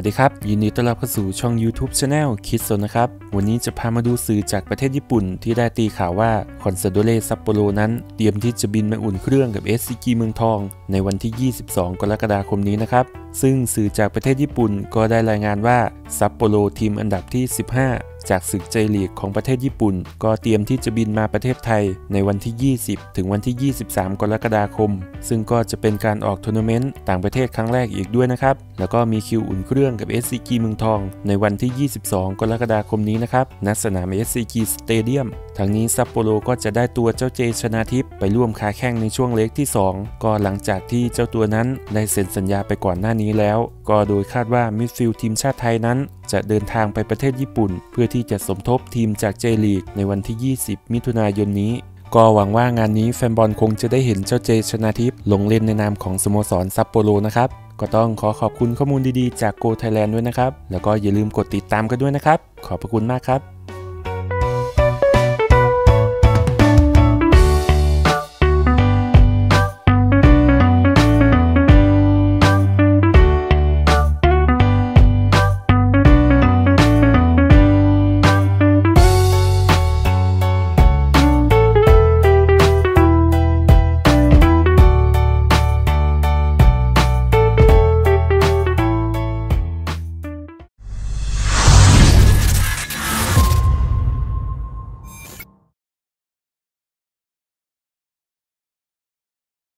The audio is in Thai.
วัสดีครับ ยินดีต้อนรับเข้าสู่ช่อง YouTube Channel คิดสนนะครับ วันนี้จะพามาดูสื่อจากประเทศญี่ปุ่น ที่ได้ตีข่าวว่าคอนซาโดเรซัปโปโรนั้น เตรียมที่จะบินมาอุ่นเครื่องกับ SCG เมืองทอง ในวันที่ 22 กรกฎาคมนี้นะครับ ซึ่งสื่อจากประเทศญี่ปุ่นก็ได้รายงานว่าซัปโปโรทีมอันดับที่ 15 จากศึกเจลีกของประเทศญี่ปุ่น ก็เตรียมที่จะบินมาประเทศไทยในวันที่ 20 ถึงวันที่ 23 กรกฎาคม ซึ่งก็จะเป็นการออกทัวร์นาเมนต์ต่างประเทศครั้งแรกอีกด้วยนะครับ แล้วก็มีคิวอุ่นเครื่องกับ SCG เมืองทอง ในวันที่ 22 กรกฎาคมนี้นะครับณสนาม SCG Stadium ทางนี้ซัปโปโรก็จะได้ตัวเจ้าเจชนาทิพย์ไปร่วมค้าแข่งในช่วงเล็กที่ 2 ก็หลังจากที่เจ้าตัวนั้นได้เซ็นสัญญาไปก่อนหน้านี้แล้ว ก็โดยคาดว่ามิดฟิลด์ทีมชาติไทยนั้น จะเดินทางไปประเทศญี่ปุ่น เพื่อที่จะสมทบทีมจากเจลีกในวันที่ 20 มิถุนายนนี้ก็หวังว่างานนี้แฟนบอลคงจะได้เห็นเจ้าเจชนาทิพย์ลงเล่นในนามของสโมสรซัปโปโรนะครับ ก็ต้องขอขอบคุณข้อมูลดีๆจากโกไทยแลนด์ด้วยนะครับ แล้วก็อย่าลืมกดติดตามกันด้วยนะครับ ขอบพระคุณมากครับ